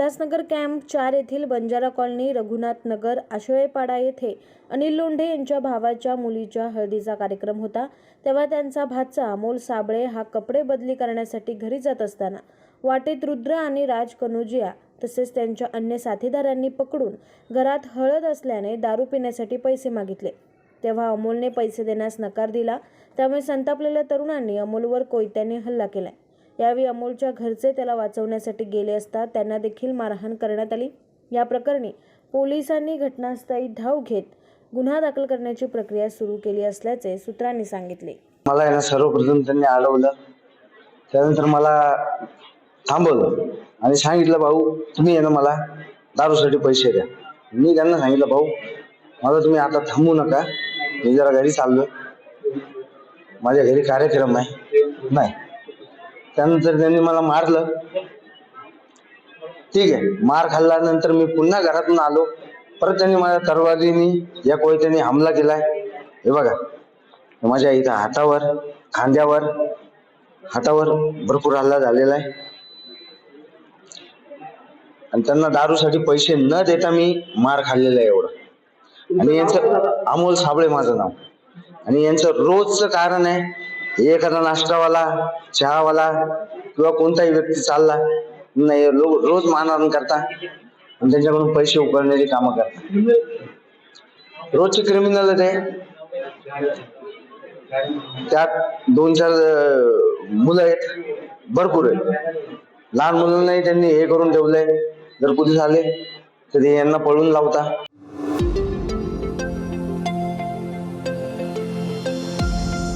Ulhasnagar camp चार येथील Banjara colony Raghunath Nagar Ashalepada येथे अनिल लोंढे यांच्या भावाच्या मुलीच्या हळदीचा कार्यक्रम होता. तेव्हा त्यांचा भाचा अमोल साबळे हा कपडे बदली करण्यासाठी घरी जात असताना वाटेत रुद्र आणि राज कनोजिया तसेच त्यांच्या अन्य साथीदारांनी पकडून घरात हळद असल्याने दारू पिण्यासाठी पैसे मागितले. तेव्हा अमोलने पैसे देण्यास नकार दिला. त्यामुळे संतापलेल्या तरुणांनी अमोलवर कोयत्याने हल्ला केला यावेळी अमोलच्या घरचे त्याला वाचवण्यासाठी गेले असता त्यांना देखील मारहाण करण्यात आली. या प्रकरणी पोलिसांनी घटनास्थळी धाव घेत गुन्हा दाखल करण्याची प्रक्रिया सुरू केली असल्याचे सूत्रांनी सांगितले. मला यांना सर्वप्रथम त्यांनी अडवलं त्यानंतर मला थांबवलं आणि सांगितलं भाऊ तुम्ही आहे मला दारूसाठी पैसे द्या. मी त्यांना सांगितलं भाऊ मला तुम्ही आता थांबू नका. मी जरा घरी चाललो माझ्या घरी कार्यक्रम आहे. नाही. त्यानंतर त्यांनी मला मारलं. ठीक आहे. मार खाल्ल्यानंतर मी पुन्हा घरातून आलो. परत त्यांनी माझ्या तरवारीने या कोयत्याने हमला केलाय. हे बघा. माझ्या इथं हातावर खांद्यावर हातावर भरपूर हल्ला झालेला आहे. आणि त्यांना दारूसाठी पैसे न देता मी मार खाल्लेला आहे एवढं. आणि यांचं अमोल साबळे माझं नाव. आणि यांचं रोजचं कारण आहे एखादा नाश्तावाला चहावाला किंवा कोणताही व्यक्ती चालला नाही लोक रोज मानहरण करता आणि त्यांच्याकडून पैसे उकळण्याची कामं करता रोजचे क्रिमिनल ते. त्यात दोन चार मुलं आहेत भरपूर आहेत. लहान मुलांनाही त्यांनी हे करून ठेवलंय. जर कुठे झाले तर ते यांना पळून लावता.